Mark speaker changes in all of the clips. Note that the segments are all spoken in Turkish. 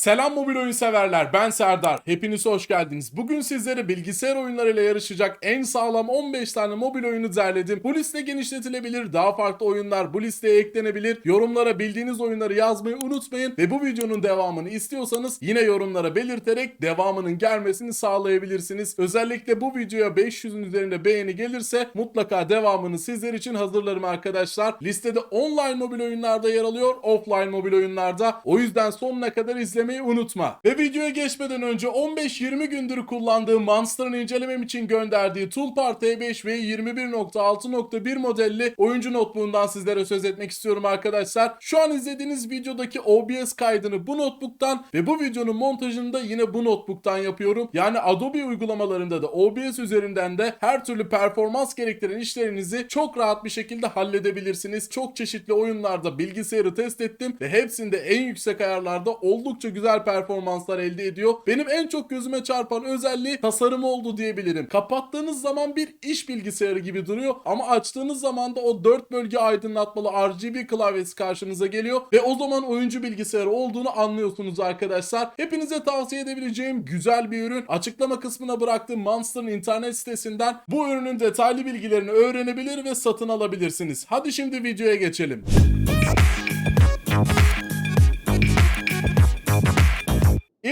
Speaker 1: Selam mobil oyun severler. Ben Serdar. Hepiniz hoş geldiniz. Bugün sizlere bilgisayar oyunlarıyla yarışacak en sağlam 15 tane mobil oyunu derledim. Bu liste genişletilebilir. Daha farklı oyunlar bu listeye eklenebilir. Yorumlara bildiğiniz oyunları yazmayı unutmayın ve bu videonun devamını istiyorsanız yine yorumlara belirterek devamının gelmesini sağlayabilirsiniz. Özellikle bu videoya 500'ün üzerinde beğeni gelirse mutlaka devamını sizler için hazırlarım arkadaşlar. Listede online mobil oyunlarda yer alıyor, offline mobil oyunlarda. O yüzden sonuna kadar izlemeyi unutma. Ve videoya geçmeden önce 15-20 gündür kullandığım Monster'ın incelemem için gönderdiği Toolpar T5 ve 21.6.1 modelli oyuncu notebook'undan sizlere söz etmek istiyorum arkadaşlar. Şu an izlediğiniz videodaki OBS kaydını bu notebook'tan ve bu videonun montajını da yine bu notebook'tan yapıyorum. Yani Adobe uygulamalarında da OBS üzerinden de her türlü performans gerektiren işlerinizi çok rahat bir şekilde halledebilirsiniz. Çok çeşitli oyunlarda bilgisayarı test ettim ve hepsinde en yüksek ayarlarda oldukça güzel performanslar elde ediyor. Benim en çok gözüme çarpan özelliği tasarımı oldu diyebilirim. Kapattığınız zaman bir iş bilgisayarı gibi duruyor ama açtığınız zaman da o 4 bölge aydınlatmalı RGB klavyesi karşınıza geliyor ve o zaman oyuncu bilgisayarı olduğunu anlıyorsunuz arkadaşlar. Hepinize tavsiye edebileceğim güzel bir ürün. Açıklama kısmına bıraktığım Monster'ın internet sitesinden bu ürünün detaylı bilgilerini öğrenebilir ve satın alabilirsiniz. Hadi şimdi videoya geçelim.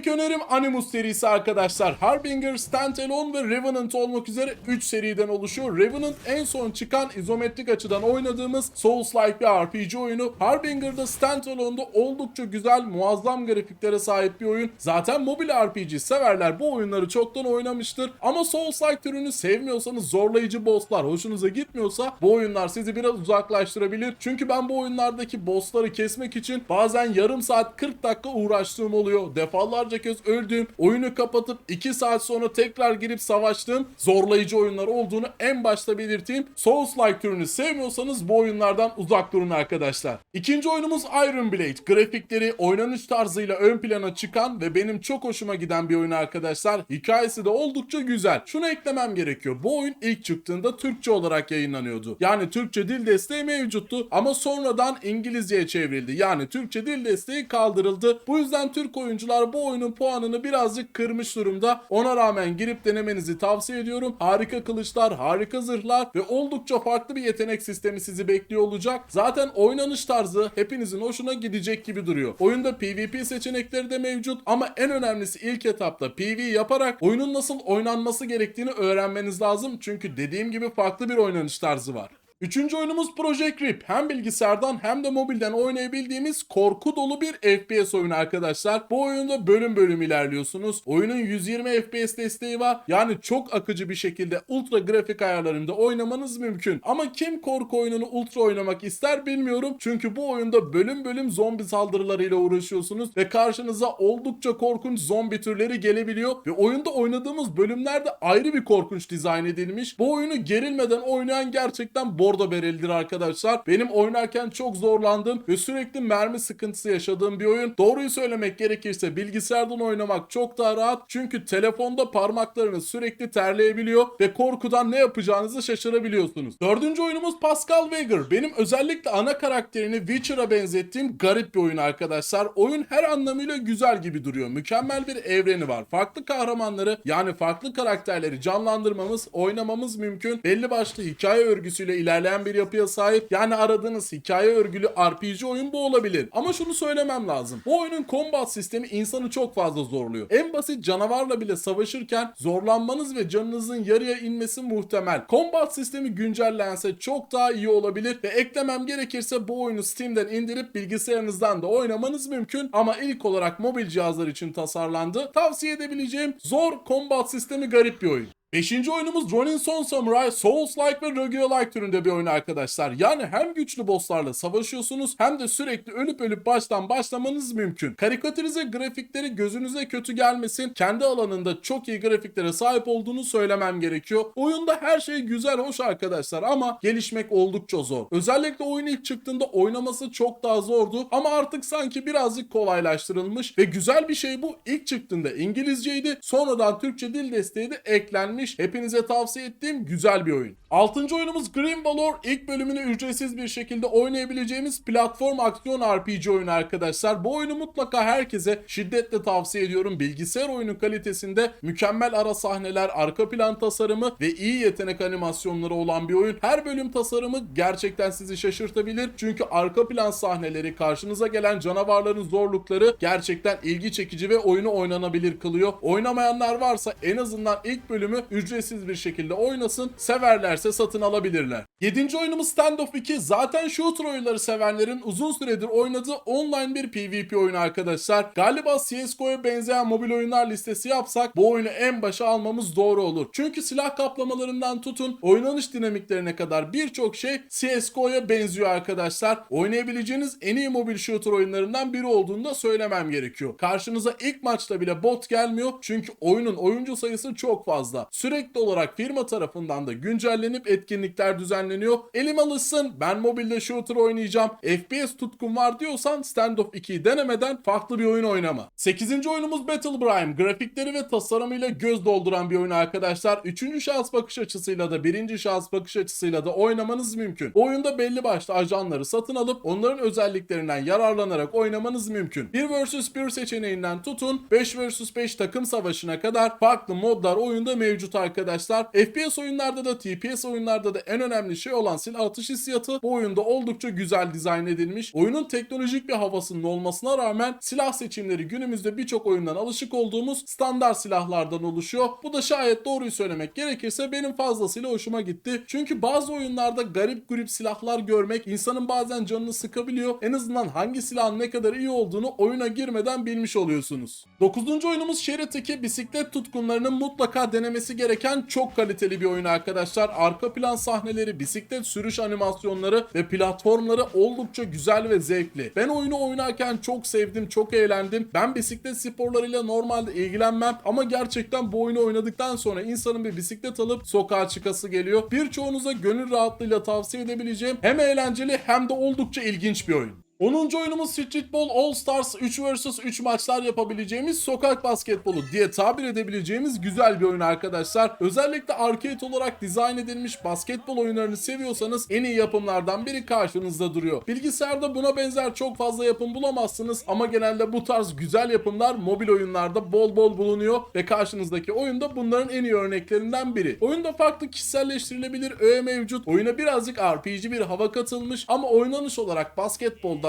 Speaker 1: İlk önerim Animus serisi arkadaşlar. Harbinger, Standalone ve Revenant olmak üzere 3 seriden oluşuyor. Revenant en son çıkan izometrik açıdan oynadığımız Souls-like bir RPG oyunu. Harbinger'da Standalone'da oldukça güzel, muazzam grafiklere sahip bir oyun. Zaten mobil RPG severler bu oyunları çoktan oynamıştır. Ama Souls-like türünü sevmiyorsanız zorlayıcı bosslar hoşunuza gitmiyorsa bu oyunlar sizi biraz uzaklaştırabilir. Çünkü ben bu oyunlardaki bossları kesmek için bazen yarım saat 40 dakika uğraştığım oluyor. Defalarca kez öldüğüm, oyunu kapatıp 2 saat sonra tekrar girip savaştığım zorlayıcı oyunlar olduğunu en başta belirteyim. Souls-like türünü sevmiyorsanız bu oyunlardan uzak durun arkadaşlar. İkinci oyunumuz Iron Blade. Grafikleri, oynanış tarzıyla ön plana çıkan ve benim çok hoşuma giden bir oyun arkadaşlar. Hikayesi de oldukça güzel. Şunu eklemem gerekiyor. Bu oyun ilk çıktığında Türkçe olarak yayınlanıyordu. Yani Türkçe dil desteği mevcuttu ama sonradan İngilizceye çevrildi. Yani Türkçe dil desteği kaldırıldı. Bu yüzden Türk oyuncular bu oyunun puanını birazcık kırmış durumda. Ona rağmen girip denemenizi tavsiye ediyorum. Harika kılıçlar, harika zırhlar ve oldukça farklı bir yetenek sistemi sizi bekliyor olacak. Zaten oynanış tarzı hepinizin hoşuna gidecek gibi duruyor. Oyunda PvP seçenekleri de mevcut ama en önemlisi ilk etapta PvE yaparak oyunun nasıl oynanması gerektiğini öğrenmeniz lazım. Çünkü dediğim gibi farklı bir oynanış tarzı var. Üçüncü oyunumuz Project Rip. Hem bilgisayardan hem de mobilden oynayabildiğimiz korku dolu bir FPS oyunu arkadaşlar. Bu oyunda bölüm bölüm ilerliyorsunuz. Oyunun 120 FPS desteği var. Yani çok akıcı bir şekilde ultra grafik ayarlarında oynamanız mümkün. Ama kim korku oyununu ultra oynamak ister bilmiyorum. Çünkü bu oyunda bölüm bölüm zombi saldırılarıyla uğraşıyorsunuz ve karşınıza oldukça korkunç zombi türleri gelebiliyor ve oyunda oynadığımız bölümlerde ayrı bir korkunç dizayn edilmiş. Bu oyunu gerilmeden oynayan gerçekten bordo berelidir arkadaşlar. Benim oynarken çok zorlandım ve sürekli mermi sıkıntısı yaşadığım bir oyun. Doğruyu söylemek gerekirse bilgisayardan oynamak çok daha rahat. Çünkü telefonda parmaklarınız sürekli terleyebiliyor ve korkudan ne yapacağınızı şaşırabiliyorsunuz. Dördüncü oyunumuz Pascal Weger. Benim özellikle ana karakterini Witcher'a benzettiğim garip bir oyun arkadaşlar. Oyun her anlamıyla güzel gibi duruyor. Mükemmel bir evreni var. Farklı kahramanları yani farklı karakterleri canlandırmamız, oynamamız mümkün. Belli başlı hikaye örgüsüyle ilerleyen bir yapıya sahip. Yani aradığınız hikaye örgülü RPG oyun bu olabilir. Ama şunu söylemem lazım. Bu oyunun combat sistemi insanı çok fazla zorluyor. En basit canavarla bile savaşırken zorlanmanız ve canınızın yarıya inmesi muhtemel. Combat sistemi güncellense çok daha iyi olabilir ve eklemem gerekirse bu oyunu Steam'den indirip bilgisayarınızdan da oynamanız mümkün ama ilk olarak mobil cihazlar için tasarlandı. Tavsiye edebileceğim zor combat sistemi garip bir oyun. Beşinci oyunumuz Ronin Son Samurai, Souls-like ve Roguelike türünde bir oyun arkadaşlar. Yani hem güçlü bosslarla savaşıyorsunuz hem de sürekli ölüp ölüp baştan başlamanız mümkün. Karikatürize grafikleri gözünüze kötü gelmesin. Kendi alanında çok iyi grafiklere sahip olduğunu söylemem gerekiyor. Oyunda her şey güzel, hoş arkadaşlar ama gelişmek oldukça zor. Özellikle oyun ilk çıktığında oynaması çok daha zordu ama artık sanki birazcık kolaylaştırılmış ve güzel bir şey bu. İlk çıktığında İngilizceydi, sonradan Türkçe dil desteği de eklenmiş gelmiş. Hepinize tavsiye ettiğim güzel bir oyun. Altıncı oyunumuz Grim Valor. İlk bölümünü ücretsiz bir şekilde oynayabileceğimiz platform aksiyon RPG oyunu arkadaşlar. Bu oyunu mutlaka herkese şiddetle tavsiye ediyorum. Bilgisayar oyunu kalitesinde mükemmel ara sahneler, arka plan tasarımı ve iyi yetenek animasyonları olan bir oyun. Her bölüm tasarımı gerçekten sizi şaşırtabilir. Çünkü arka plan sahneleri, karşınıza gelen canavarların zorlukları gerçekten ilgi çekici ve oyunu oynanabilir kılıyor. Oynamayanlar varsa en azından ilk bölümü ücretsiz bir şekilde oynasın. Severlerse satın alabilirler. 7. oyunumuz Standoff 2. Zaten shooter oyunları sevenlerin uzun süredir oynadığı online bir PvP oyunu arkadaşlar. Galiba CSGO'ya benzeyen mobil oyunlar listesi yapsak bu oyunu en başa almamız doğru olur. Çünkü silah kaplamalarından tutun oynanış dinamiklerine kadar birçok şey CSGO'ya benziyor arkadaşlar. Oynayabileceğiniz en iyi mobil shooter oyunlarından biri olduğunu da söylemem gerekiyor. Karşınıza ilk maçta bile bot gelmiyor çünkü oyunun oyuncu sayısı çok fazla. Sürekli olarak firma tarafından da güncellenip etkinlikler düzenleniyor. Elim alışsın ben mobilde shooter oynayacağım. FPS tutkun var diyorsan Standoff 2'yi denemeden farklı bir oyun oynama. 8. oyunumuz Battlebrime. Grafikleri ve tasarımıyla göz dolduran bir oyun arkadaşlar. 3. şahıs bakış açısıyla da 1. şahıs bakış açısıyla da oynamanız mümkün. Oyunda belli başlı ajanları satın alıp onların özelliklerinden yararlanarak oynamanız mümkün. 1 vs 1 seçeneğinden tutun 5 vs 5 takım savaşına kadar farklı modlar oyunda mevcut arkadaşlar. FPS oyunlarda da TPS oyunlarda da en önemli şey olan silah atış hissiyatı bu oyunda oldukça güzel dizayn edilmiş. Oyunun teknolojik bir havasının olmasına rağmen silah seçimleri günümüzde birçok oyundan alışık olduğumuz standart silahlardan oluşuyor. Bu da şayet doğruyu söylemek gerekirse benim fazlasıyla hoşuma gitti. Çünkü bazı oyunlarda garip grup silahlar görmek insanın bazen canını sıkabiliyor. En azından hangi silahın ne kadar iyi olduğunu oyuna girmeden bilmiş oluyorsunuz. 9. oyunumuz Şerit 2 bisiklet tutkunlarının mutlaka denemesi gereken çok kaliteli bir oyun arkadaşlar. Arka plan sahneleri, bisiklet sürüş animasyonları ve platformları oldukça güzel ve zevkli. Ben oyunu oynarken çok sevdim, çok eğlendim. Ben bisiklet sporlarıyla normalde ilgilenmem ama gerçekten bu oyunu oynadıktan sonra insanın bir bisiklet alıp sokağa çıkası geliyor. Birçoğunuza gönül rahatlığıyla tavsiye edebileceğim hem eğlenceli hem de oldukça ilginç bir oyun. 10. oyunumuz Streetball All Stars 3 vs 3 maçlar yapabileceğimiz sokak basketbolu diye tabir edebileceğimiz güzel bir oyun arkadaşlar. Özellikle arcade olarak dizayn edilmiş basketbol oyunlarını seviyorsanız en iyi yapımlardan biri karşınızda duruyor. Bilgisayarda buna benzer çok fazla yapım bulamazsınız ama genelde bu tarz güzel yapımlar mobil oyunlarda bol bol bulunuyor ve karşınızdaki oyunda bunların en iyi örneklerinden biri. Oyunda farklı kişiselleştirilebilir öğe mevcut. Oyuna birazcık RPG bir hava katılmış ama oynanış olarak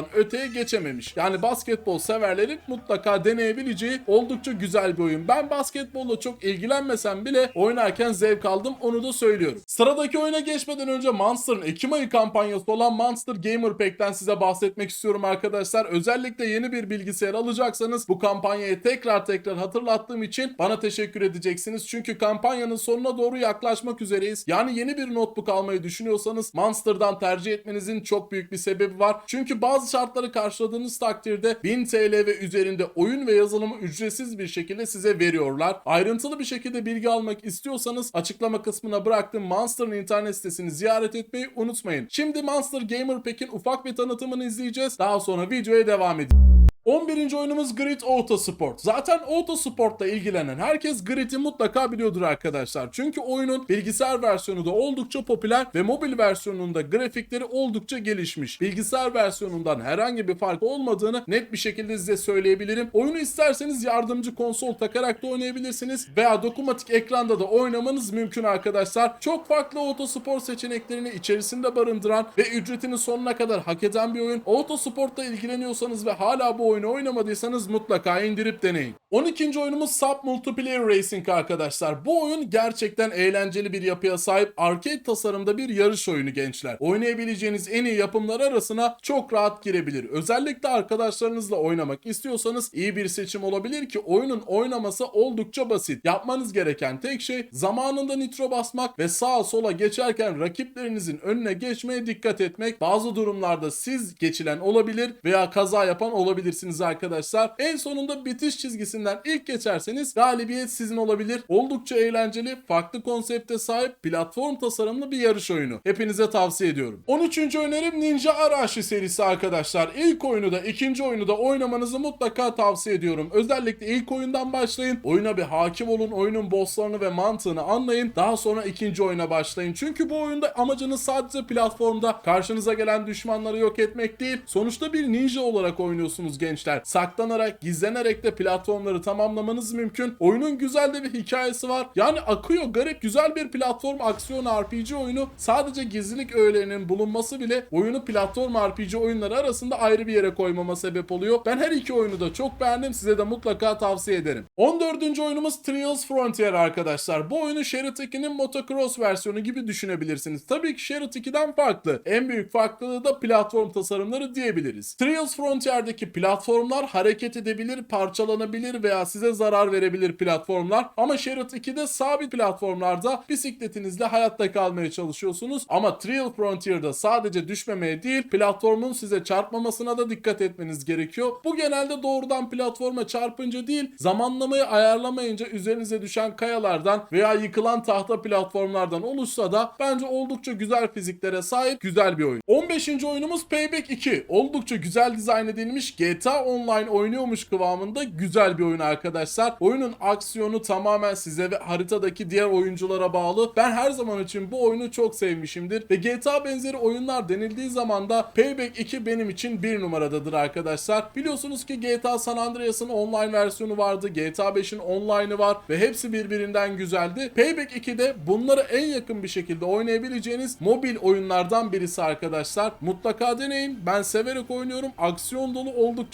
Speaker 1: basketboldan öteye geçememiş. Yani basketbol severlerin mutlaka deneyebileceği oldukça güzel bir oyun. Ben basketbolla çok ilgilenmesem bile oynarken zevk aldım onu da söylüyorum. Sıradaki oyuna geçmeden önce Monster'ın Ekim ayı kampanyası olan Monster Gamer Pack'ten size bahsetmek istiyorum arkadaşlar. Özellikle yeni bir bilgisayar alacaksanız bu kampanyayı tekrar tekrar hatırlattığım için bana teşekkür edeceksiniz. Çünkü kampanyanın sonuna doğru yaklaşmak üzereyiz. Yani yeni bir notebook almayı düşünüyorsanız Monster'dan tercih etmenizin çok büyük bir sebebi var. Çünkü bazı şartları karşıladığınız takdirde 1000 TL ve üzerinde oyun ve yazılımı ücretsiz bir şekilde size veriyorlar. Ayrıntılı bir şekilde bilgi almak istiyorsanız açıklama kısmına bıraktığım Monster'ın internet sitesini ziyaret etmeyi unutmayın. Şimdi Monster Gamer Pack'in ufak bir tanıtımını izleyeceğiz. Daha sonra videoya devam edeceğiz. 11. oyunumuz Grid Autosport. Zaten Autosport'la ilgilenen herkes Grid'i mutlaka biliyordur arkadaşlar. Çünkü oyunun bilgisayar versiyonu da oldukça popüler ve mobil versiyonunda grafikleri oldukça gelişmiş. Bilgisayar versiyonundan herhangi bir fark olmadığını net bir şekilde size söyleyebilirim. Oyunu isterseniz yardımcı konsol takarak da oynayabilirsiniz veya dokunmatik ekranda da oynamanız mümkün arkadaşlar. Çok farklı otospor seçeneklerini içerisinde barındıran ve ücretini sonuna kadar hak eden bir oyun. Autosport'la ilgileniyorsanız ve hala bu oyunu oynamadıysanız mutlaka indirip deneyin. 12. oyunumuz Sub Multiplayer Racing arkadaşlar. Bu oyun gerçekten eğlenceli bir yapıya sahip arcade tasarımda bir yarış oyunu gençler. Oynayabileceğiniz en iyi yapımlar arasına çok rahat girebilir. Özellikle arkadaşlarınızla oynamak istiyorsanız iyi bir seçim olabilir ki oyunun oynaması oldukça basit. Yapmanız gereken tek şey zamanında nitro basmak ve sağa sola geçerken rakiplerinizin önüne geçmeye dikkat etmek. Bazı durumlarda siz geçilen olabilir veya kaza yapan olabilirsiniz geçebilirsiniz arkadaşlar. En sonunda bitiş çizgisinden ilk geçerseniz galibiyet sizin olabilir. Oldukça eğlenceli, farklı konsepte sahip platform tasarımlı bir yarış oyunu. Hepinize tavsiye ediyorum. 13. önerim Ninja Arashi serisi arkadaşlar. İlk oyunu da ikinci oyunu da oynamanızı mutlaka tavsiye ediyorum. Özellikle ilk oyundan başlayın. Oyuna bir hakim olun. Oyunun bosslarını ve mantığını anlayın. Daha sonra ikinci oyuna başlayın. Çünkü bu oyunda amacınız sadece platformda karşınıza gelen düşmanları yok etmek değil. Sonuçta bir ninja olarak oynuyorsunuz gençler. Saklanarak, gizlenerek de platformları tamamlamanız mümkün. Oyunun güzel de bir hikayesi var. Yani akıyor garip güzel bir platform aksiyon RPG oyunu. Sadece gizlilik öğelerinin bulunması bile oyunu platform RPG oyunları arasında ayrı bir yere koymama sebep oluyor. Ben her iki oyunu da çok beğendim. Size de mutlaka tavsiye ederim. 14. oyunumuz Trials Frontier arkadaşlar. Bu oyunu Sherry 2'nin motocross versiyonu gibi düşünebilirsiniz. Tabii ki Sherry 2'den farklı. En büyük farklılığı da platform tasarımları diyebiliriz. Trials Frontier'deki platformlar hareket edebilir, parçalanabilir veya size zarar verebilir platformlar. Ama Sherry 2'de sabit platformlarda bisikletinizle hayatta kalmaya çalışıyorsunuz. Ama Trial Frontier'da sadece düşmemeye değil, platformun size çarpmamasına da dikkat etmeniz gerekiyor. Bu genelde doğrudan platforma çarpınca değil, zamanlamayı ayarlamayınca üzerinize düşen kayalardan veya yıkılan tahta platformlardan oluşsa da bence oldukça güzel fiziklere sahip güzel bir oyun. 15. oyunumuz Payback 2. Oldukça güzel dizayn edilmiş GTA Online oynuyormuş kıvamında güzel bir oyun arkadaşlar. Oyunun aksiyonu tamamen size ve haritadaki diğer oyunculara bağlı. Ben her zaman için bu oyunu çok sevmişimdir ve GTA benzeri oyunlar denildiği zaman da Payback 2 benim için bir numaradadır arkadaşlar. Biliyorsunuz ki GTA San Andreas'ın online versiyonu vardı. GTA 5'in online'ı var ve hepsi birbirinden güzeldi. Payback 2'de bunları en yakın bir şekilde oynayabileceğiniz mobil oyunlardan birisi arkadaşlar. Mutlaka deneyin. Ben severek oynuyorum. Aksiyon dolu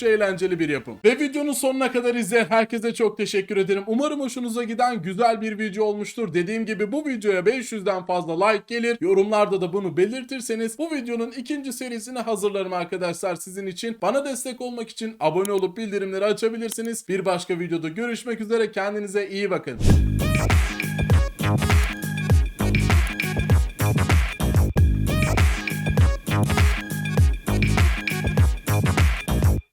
Speaker 1: eğlenceli bir yapım. Ve videonun sonuna kadar izleyen herkese çok teşekkür ederim. Umarım hoşunuza giden güzel bir video olmuştur. Dediğim gibi bu videoya 500'den fazla like gelir. Yorumlarda da bunu belirtirseniz bu videonun ikinci serisini hazırlarım arkadaşlar sizin için. Bana destek olmak için abone olup bildirimleri açabilirsiniz. Bir başka videoda görüşmek üzere. Kendinize iyi bakın.